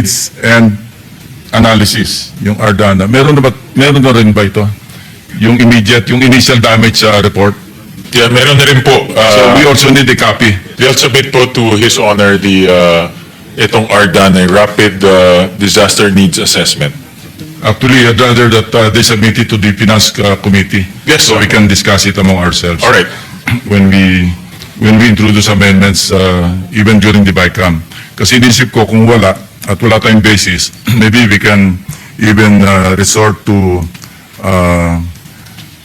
needs and analysis, yung Ardana. Meron na ba, meron na rin ba ito? Yung immediate, yung initial damage sa report? Yeah, meron na rin po. So Uh, we also need a copy. We'll submit po to His Honor the, uh, itong RDAN, a Rapid uh, Disaster Needs Assessment. Actually, I'd rather that uh, they submit it to the Finance uh, Committee. Yes, So sir. we can discuss it among ourselves. All right. When we, when we introduce amendments, uh, even during the BICAM. Kasi inisip ko kung wala, at wala tayong basis, maybe we can even uh, resort to uh,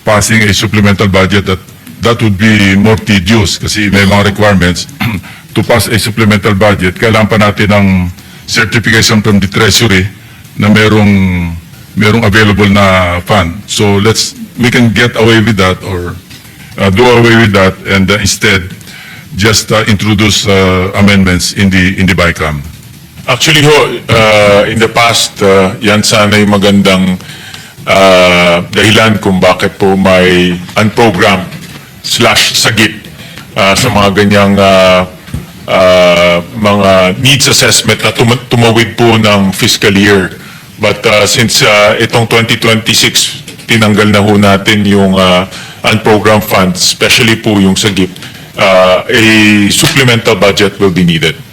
passing a supplemental budget that that would be more tedious kasi may mga requirements to pass a supplemental budget. Kailangan pa natin ng certification from the Treasury na merong merong available na fund. So let's we can get away with that or uh, do away with that and uh, instead just uh, introduce uh, amendments in the in the BICAM. Actually ho, uh, in the past, uh, yan sana yung magandang uh, dahilan kung bakit po may unprogrammed slash sagip uh, sa mga ganyang uh, uh, mga needs assessment na tum- tumawid po ng fiscal year. But uh, since uh, itong 2026, tinanggal na ho natin yung uh, unprogrammed funds, especially po yung sagip, uh, a supplemental budget will be needed.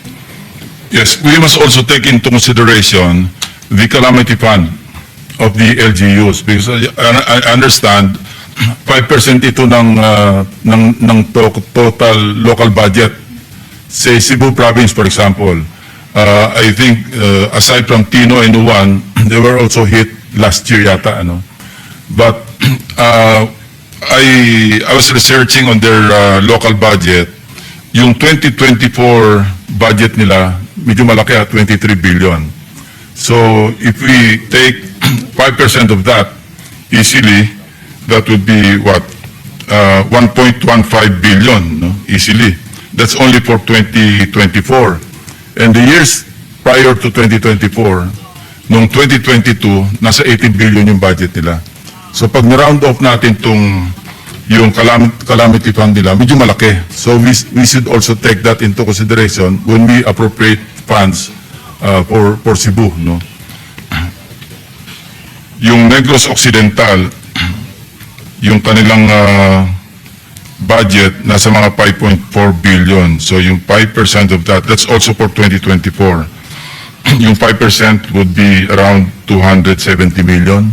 Yes, we must also take into consideration the calamity fund of the LGUs because I, I understand 5% ito ng, uh, ng, ng to- total local budget. Say Cebu province, for example, uh, I think uh, aside from Tino and Uwan, they were also hit last year yata, ano? But uh, I, I was researching on their uh, local budget. Yung 2024 budget nila, medyo malaki at 23 billion. So if we take 5% of that, easily, that would be what? Uh, 1.15 billion, no? Easily. That's only for 2024. And the years prior to 2024, noong 2022, nasa 18 billion yung budget nila. So pag na-round off natin tong yung calam- calamity fund nila, medyo malaki. So we, we should also take that into consideration when we appropriate funds uh, for, for Cebu, no? Yung Negros Occidental, yung kanilang uh, budget nasa mga 5.4 billion. So yung 5% of that, that's also for 2024. yung 5% would be around 270 million.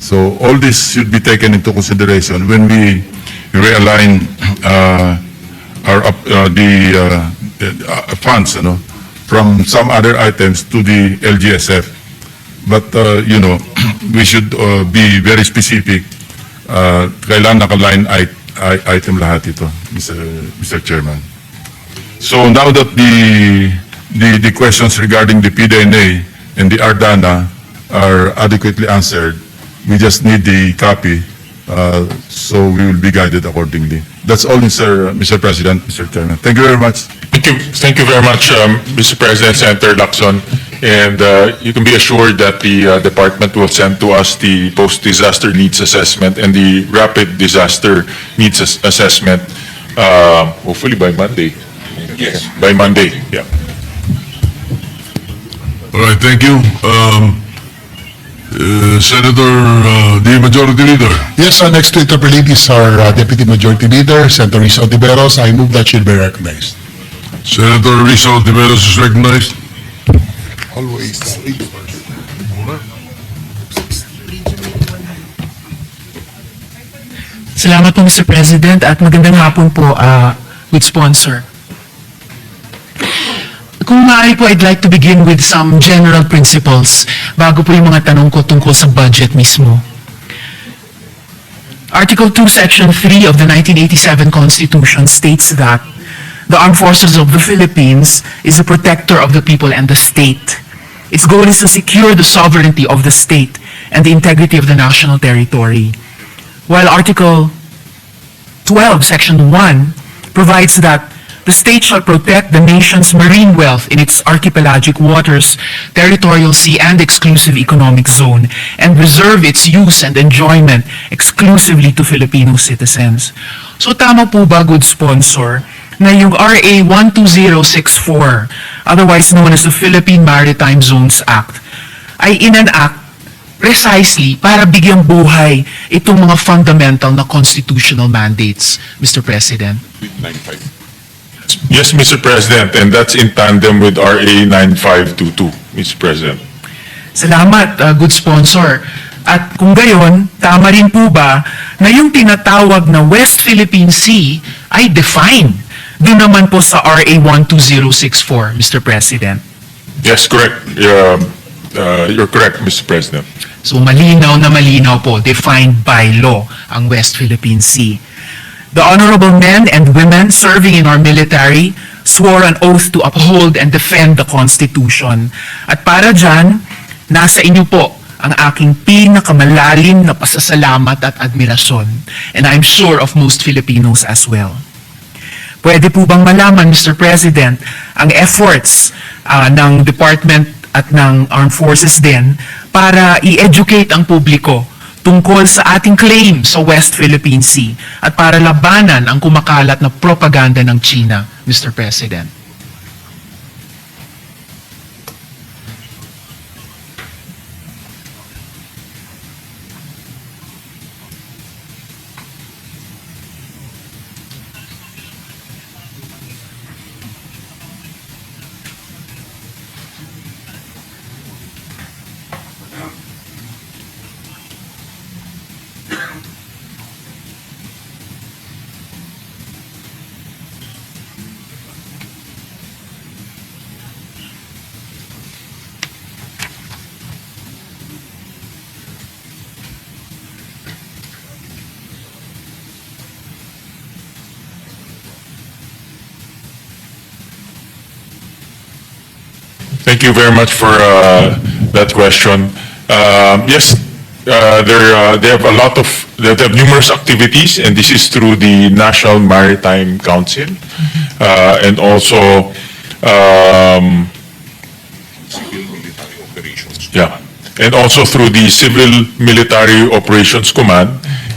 So all this should be taken into consideration when we realign uh, our uh, the uh, funds, ano, from some other items to the LGSF. But uh, you know, we should uh, be very specific. Uh, kailangan naka-line item lahat ito, Mr. Mr. Chairman. So now that the, the, the questions regarding the PDNA and the Ardana are adequately answered, we just need the copy, uh, so we will be guided accordingly. That's all, Mr. Mr. President, Mr. Chairman. Thank you very much. Thank you, thank you very much, um, Mr. President, Senator Lacson. And uh, you can be assured that the uh, department will send to us the post-disaster needs assessment and the rapid disaster needs ass- assessment, uh, hopefully by Monday. Yes. By Monday, yeah. All right, thank you. Um, uh, Senator, uh, the Majority Leader. Yes, our next to interpolate is our uh, Deputy Majority Leader, Senator Rizal Tiberos. I move that she be recognized. Senator Rizal Tiveros is recognized. Always. Salamat po Mr. President at magandang hapon po ah, with sponsor. Kung maaari po, I'd like to begin with some general principles bago po yung mga tanong ko tungkol sa budget mismo. Article 2, Section 3 of the 1987 Constitution states that the Armed Forces of the Philippines is a protector of the people and the state. Its goal is to secure the sovereignty of the state and the integrity of the national territory while Article 12, Section 1 provides that the state shall protect the nation's marine wealth in its archipelagic waters, territorial sea, and exclusive economic zone, and reserve its use and enjoyment exclusively to Filipino citizens. So tama po ba, good sponsor, na yung RA 12064, otherwise known as the Philippine Maritime Zones Act, ay inact precisely para bigyang buhay itong mga fundamental na constitutional mandates, Mr. President. Yes, Mr. President, and that's in tandem with RA 9522, Mr. President. Salamat, uh, good sponsor. At kung gayon, tama rin po ba na yung tinatawag na West Philippine Sea ay defined doon naman po sa RA 12064, Mr. President. Yes, correct. Uh, uh, You're correct, Mr. President. So malinaw na malinaw po, defined by law ang West Philippine Sea. The honorable men and women serving in our military swore an oath to uphold and defend the Constitution. At para dyan, nasa inyo po ang aking pinakamalalim na pasasalamat at admirasyon. And I'm sure of most Filipinos as well. Pwede po bang malaman, Mr. President, ang efforts ah, ng Department at ng Armed Forces din para i-educate ang publiko tungkol sa ating claim sa West Philippine Sea at para labanan ang kumakalat na propaganda ng China, Mr. President? Thank you very much for uh, that question. Um, Yes, uh, they're, uh, they have a lot of, they have numerous activities, and this is through the National Maritime Council, uh, and also, um, yeah, and also through the Civil Military Operations Command,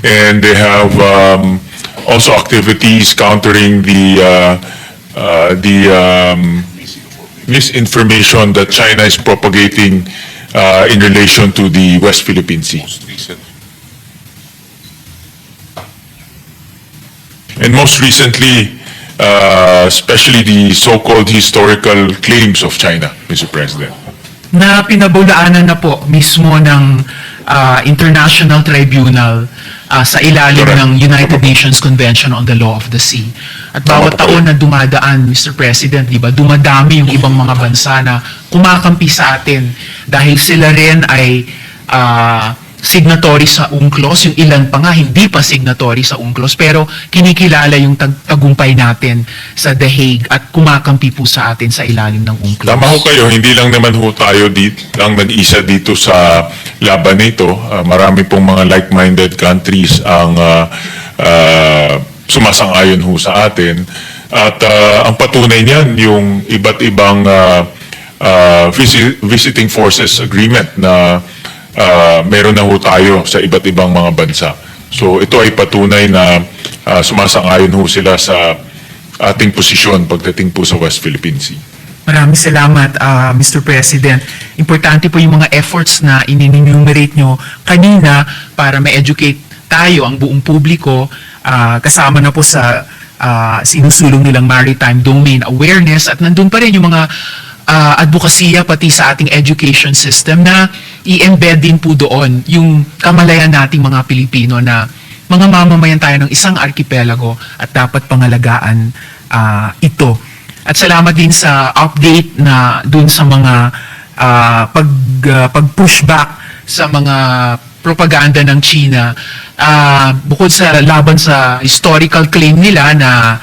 and they have um, also activities countering the, uh, uh, the um, misinformation that China is propagating uh, in relation to the West Philippine Sea. And most recently, uh, especially the so-called historical claims of China, Mr. President. na pinabulaanan na po mismo ng ah, International Tribunal ah, sa ilalim Correct. ng United Nations Convention on the Law of the Sea. At bawat Tama po taon na dumadaan, Mr. President, di ba, dumadami yung ibang mga bansa na kumakampi sa atin dahil sila rin ay ah, signatory sa UNCLOS, yung ilan pa nga hindi pa signatory sa UNCLOS, pero kinikilala yung tag- tagumpay natin sa The Hague at kumakampi po sa atin sa ilalim ng UNCLOS. Tama ho kayo, hindi lang naman ho tayo dit, ang nag-isa dito sa laban nito. Ah, marami pong mga like-minded countries ang ah, ah, sumasang-ayon ho sa atin. At ah, ang patunay niyan, yung iba't ibang ah, visi- visiting forces agreement na ah, meron na ho tayo sa iba't ibang mga bansa. So ito ay patunay na ah, sumasang-ayon ho sila sa ating posisyon pagdating po sa West Philippine Sea. Maraming salamat, ah, Mr. President. Importante po yung mga efforts na in-enumerate nyo kanina para ma-educate tayo, ang buong publiko, ah, kasama na po sa ah, sinusulong nilang maritime domain awareness at nandun pa rin yung mga ah, advokasya pati sa ating education system na i-embed din po doon yung kamalayan nating mga Pilipino na mga mamamayan tayo ng isang arkipelago at dapat pangalagaan ah, ito. At salamat din sa update na dun sa mga ah, pag ah, pag-pushback sa mga propaganda ng China ah, bukod sa laban sa historical claim nila na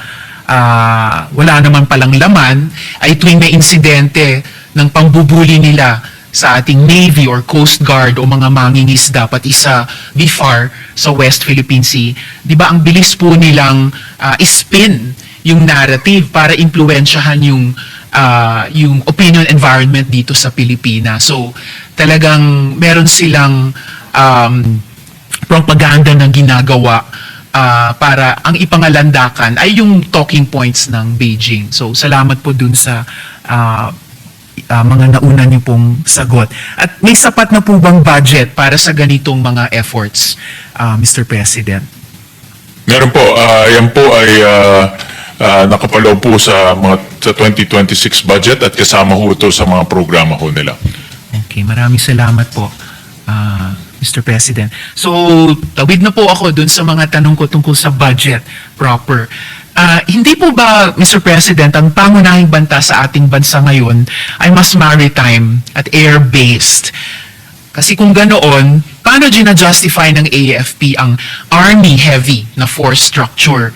ah, wala naman palang laman ay tuwing may insidente ng pambubuli nila sa ating Navy or Coast Guard o mga mangingisda pati sa BIFAR sa West Philippine Sea, di ba ang bilis po nilang ah, ispin yung narrative para impluensyahan yung ah, yung opinion environment dito sa Pilipinas. So talagang meron silang um, propaganda na ginagawa ah, para ang ipangalandakan ay yung talking points ng Beijing. So salamat po dun sa ah, ah, mga nauna niyo pong sagot. At may sapat na po bang budget para sa ganitong mga efforts, ah, Mr. President? Meron po, ah, yan po ay ah, ah, nakapaloob po sa mga sa 2026 budget at kasama ho ito sa mga programa ho nila. Okay, maraming salamat po, ah, Mr. President. So, tawid na po ako dun sa mga tanong ko tungkol sa budget proper. Ah, hindi po ba, Mr. President, ang pangunahing banta sa ating bansa ngayon ay mas maritime at air-based? Kasi kung ganoon, paano gina-justify ng AFP ang Army-heavy na force structure?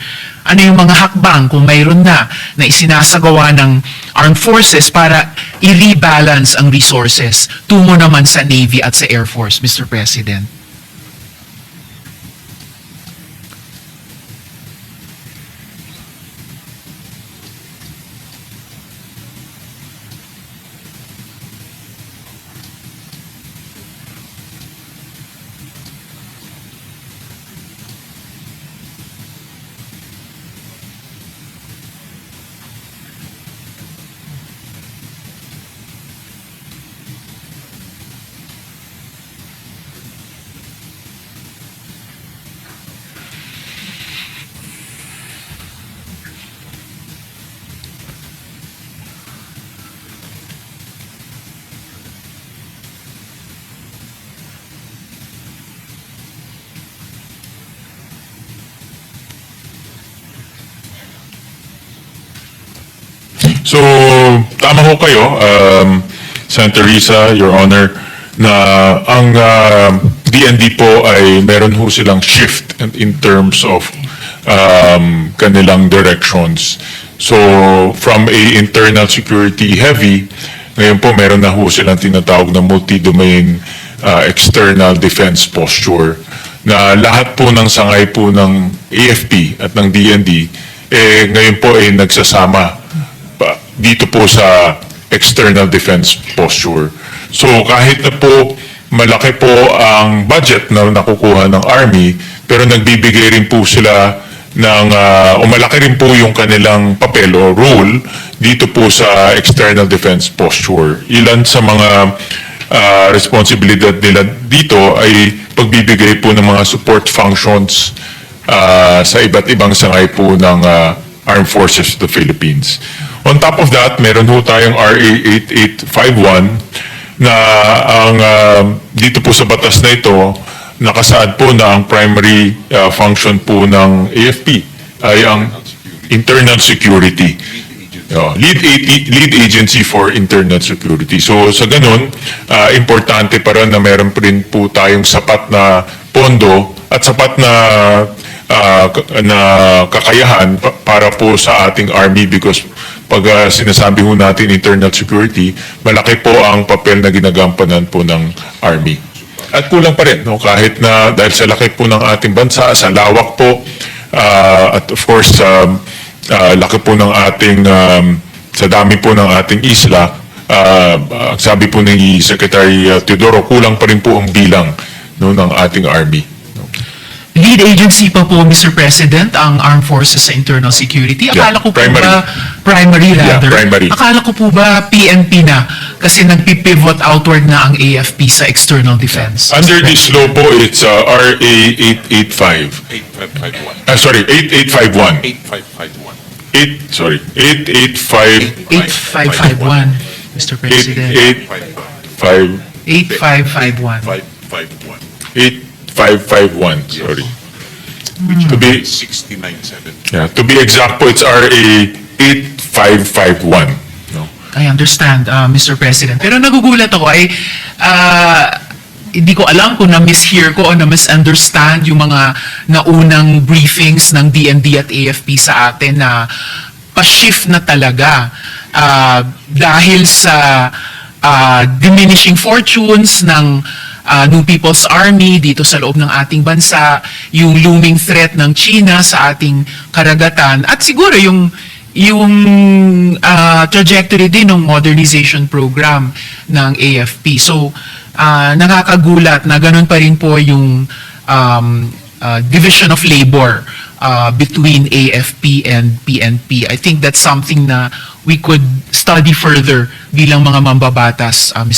Ano yung mga hakbang kung mayroon na na isinasagawa ng armed forces para i-rebalance ang resources tungo naman sa Navy at sa Air Force, Mr. President? So, tama ho kayo, um, Senator Risa, Your Honor, na ang um, DND po ay meron ho silang shift in, terms of um, kanilang directions. So, from a internal security heavy, ngayon po meron na ho silang tinatawag na multi-domain uh, external defense posture na lahat po ng sangay po ng AFP at ng DND eh ngayon po ay nagsasama pa- dito po sa external defense posture. So kahit na po malaki po ang budget na nakukuha ng Army, pero nagbibigay rin po sila ng, ah, o malaki rin po yung kanilang papel o role dito po sa external defense posture. Ilan sa mga ah, responsibilidad nila dito ay pagbibigay po ng mga support functions ah, sa iba't ibang sangay po ng ah, Armed Forces of the Philippines. On top of that, meron ho tayong RA 8851 na ang ah, dito po sa batas na ito, nakasaad po na ang primary ah, function po ng AFP ay ang internal security. Oh, lead, lead agency for internal security. So sa ganun, ah, importante pa rin na meron pa rin po tayong sapat na pondo at sapat na k- na kakayahan pa- para po sa ating army because pag ah, sinasabi ho natin internal security, malaki po ang papel na ginagampanan po ng army. At kulang pa rin, no? kahit na dahil sa laki po ng ating bansa, sa lawak po, ah, at of course, um, ah, laki po ng ating, um, sa dami po ng ating isla, ah, sabi po ni Secretary ah, Teodoro, kulang pa rin po ang bilang no, ng ating army. Lead agency pa po, Mr. President, ang Armed Forces sa Internal Security. Yeah, Akala ko po primary. ba, primary Yeah, rather, primary. akala ko po ba PNP na kasi nagpipivot outward na ang AFP sa external defense. Under Mr. this law po, it's uh, RA 885. 8551. Ah, sorry, 8851. 8551. 8, sorry, 885, 8551, Mr. President. 885, 8551. 551. 8551, sorry. To be, 697. yeah, to be exact po, it's RA 8551. No? I understand, uh, Mr. President. Pero nagugulat ako ay ah, hindi ko alam kung na-mishear ko o na-misunderstand yung mga naunang briefings ng DND at AFP sa atin na pa-shift na talaga ah, dahil sa ah, diminishing fortunes ng ah, New People's Army dito sa loob ng ating bansa, yung looming threat ng China sa ating karagatan, at siguro yung yung ah, trajectory din ng modernization program ng AFP. So, ah, nakakagulat na ganun pa rin po yung um, uh, division of labor uh, between AFP and PNP. I think that's something na we could study further bilang mga mambabatas, uh, Mr.